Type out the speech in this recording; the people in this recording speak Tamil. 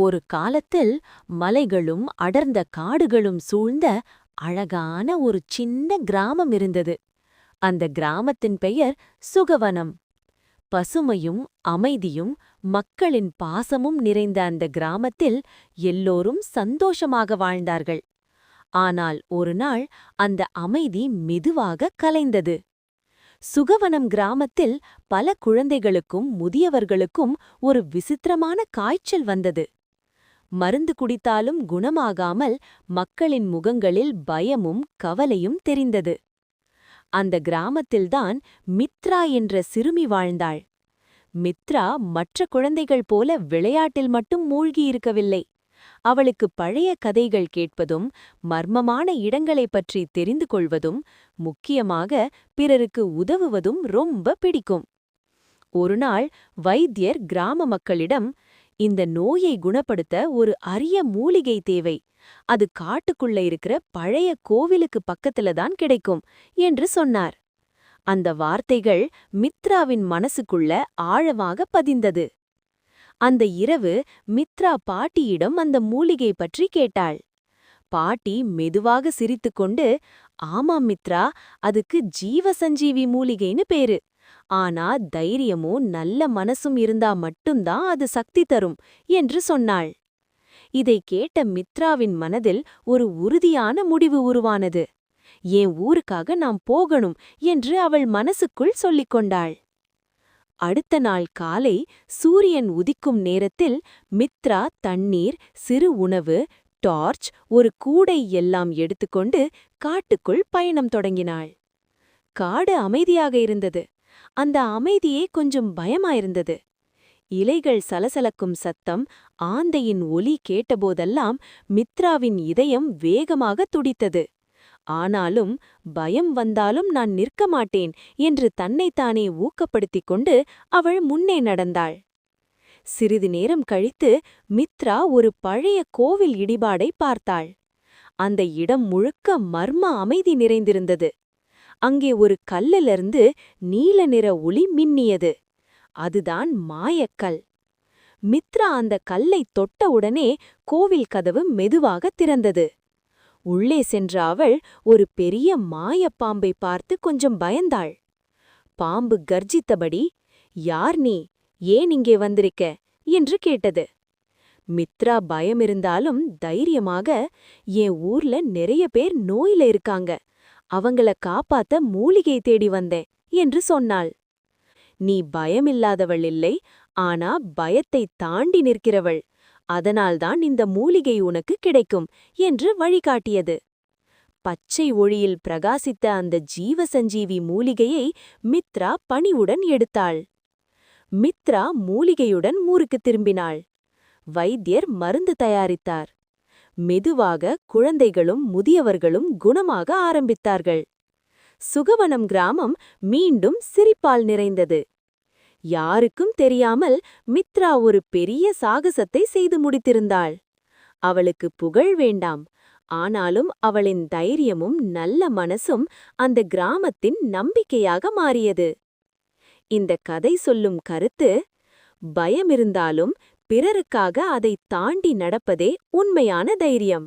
ஒரு காலத்தில் மலைகளும் அடர்ந்த காடுகளும் சூழ்ந்த அழகான ஒரு சின்ன கிராமம் இருந்தது. அந்த கிராமத்தின் பெயர் சுகவனம். பசுமையும் அமைதியும் மக்களின் பாசமும் நிறைந்த அந்த கிராமத்தில் எல்லோரும் சந்தோஷமாக வாழ்ந்தார்கள். ஆனால் ஒருநாள் அந்த அமைதி மெதுவாக கலைந்தது. சுகவனம் கிராமத்தில் பல குழந்தைகளுக்கும் முதியவர்களுக்கும் ஒரு விசித்திரமான காய்ச்சல் வந்தது. மருந்து குடித்தாலும் குணமாகாமல் மக்களின் முகங்களில் பயமும் கவலையும் தெரிந்தது. அந்த கிராமத்தில்தான் மித்ரா என்ற சிறுமி வாழ்ந்தாள். மித்ரா மற்ற குழந்தைகள் போல விளையாட்டில் மட்டும் மூழ்கியிருக்கவில்லை அவளுக்கு பழைய கதைகள் கேட்பதும் மர்மமான இடங்களைப் பற்றி தெரிந்து கொள்வதும் முக்கியமாக பிறருக்கு உதவுவதும் ரொம்ப பிடிக்கும். ஒருநாள் வைத்தியர் கிராம மக்களிடம் இந்த நோயை குணப்படுத்த ஒரு அரிய மூலிகை தேவை. அது காட்டுக்குள்ள இருக்கிற பழைய கோவிலுக்கு பக்கத்துல தான் கிடைக்கும் என்று சொன்னார். அந்த வார்த்தைகள் மித்ராவின் மனசுக்குள்ள ஆழமாக பதிந்தது. அந்த இரவு மித்ரா பாட்டியிடம் அந்த மூலிகை பற்றி கேட்டாள். பாட்டி மெதுவாக சிரித்துக்கொண்டு ஆமாம் மித்ரா அதுக்கு ஜீவ சஞ்சீவி மூலிகைன்னு பேரு. ஆனா தைரியமும் நல்ல மனசும் இருந்தா மட்டும்தான் அது சக்தி தரும் என்று சொன்னாள். இதை கேட்ட மித்ராவின் மனதில் ஒரு உறுதியான முடிவு உருவானது. என் ஊருக்காக நாம் போகணும் என்று அவள் மனசுக்குள் சொல்லிக் கொண்டாள். அடுத்த நாள் காலை சூரியன் உதிக்கும் நேரத்தில் மித்ரா தண்ணீர் சிறு உணவு டார்ச் ஒரு கூடை எல்லாம் எடுத்துக்கொண்டு காட்டுக்குள் பயணம் தொடங்கினாள். காடு அமைதியாக இருந்தது. அந்த அமைதியே கொஞ்சம் பயமாயிருந்தது. இலைகள் சலசலக்கும் சத்தம் ஆந்தையின் ஒலி கேட்டபோதெல்லாம் மித்ராவின் இதயம் வேகமாக துடித்தது. ஆனாலும் பயம் வந்தாலும் நான் நிற்க மாட்டேன் என்று தன்னைத்தானே ஊக்கப்படுத்திக் கொண்டு அவள் முன்னே நடந்தாள். சிறிது நேரம் கழித்து மித்ரா ஒரு பழைய கோவில் இடிபாடை பார்த்தாள். அந்த இடம் முழுக்க மர்ம அமைதி நிறைந்திருந்தது. அங்கே ஒரு கல்லிலிருந்து நீல நிற ஒளி மின்னியது. அதுதான் மாயக்கல் மித்ரா அந்த கல்லை தொட்டவுடனே கோவில் கதவு மெதுவாக திறந்தது. உள்ளே சென்ற அவள் ஒரு பெரிய மாயப்பாம்பை பார்த்து கொஞ்சம் பயந்தாள். பாம்பு கர்ஜித்தபடி யார் நீ? ஏன் இங்கே வந்திருக்க? என்று கேட்டது. மித்ரா பயமிருந்தாலும் தைரியமாக என் ஊர்ல நிறைய பேர் நோயில இருக்காங்க. அவங்கள காப்பாத்த மூலிகை தேடி வந்தேன் என்று சொன்னாள். நீ பயமில்லாதவள் இல்லை ஆனா பயத்தை தாண்டி நிற்கிறவள். அதனால்தான் இந்த மூலிகை உனக்கு கிடைக்கும் என்று வழிகாட்டியது. பச்சை ஒளியில் பிரகாசித்த அந்த ஜீவ சஞ்சீவி மூலிகையை மித்ரா பணிவுடன் எடுத்தாள். மித்ரா மூலிகையுடன் ஊருக்கு திரும்பினாள். வைத்தியர் மருந்து தயாரித்தார். மெதுவாக குழந்தைகளும் முதியவர்களும் குணமாக ஆரம்பித்தார்கள். சுகவனம் கிராமம் மீண்டும் சிரிப்பால் நிறைந்தது. யாருக்கும் தெரியாமல் மித்ரா ஒரு பெரிய சாகசத்தை செய்து முடித்திருந்தாள். அவளுக்கு புகழ் வேண்டாம். ஆனாலும் அவளின் தைரியமும் நல்ல மனசும் அந்த கிராமத்தின் நம்பிக்கையாக மாறியது. இந்த கதை சொல்லும் கருத்து பயமிருந்தாலும் பிறருக்காக அதை தாண்டி நடப்பதே உண்மையான தைரியம்.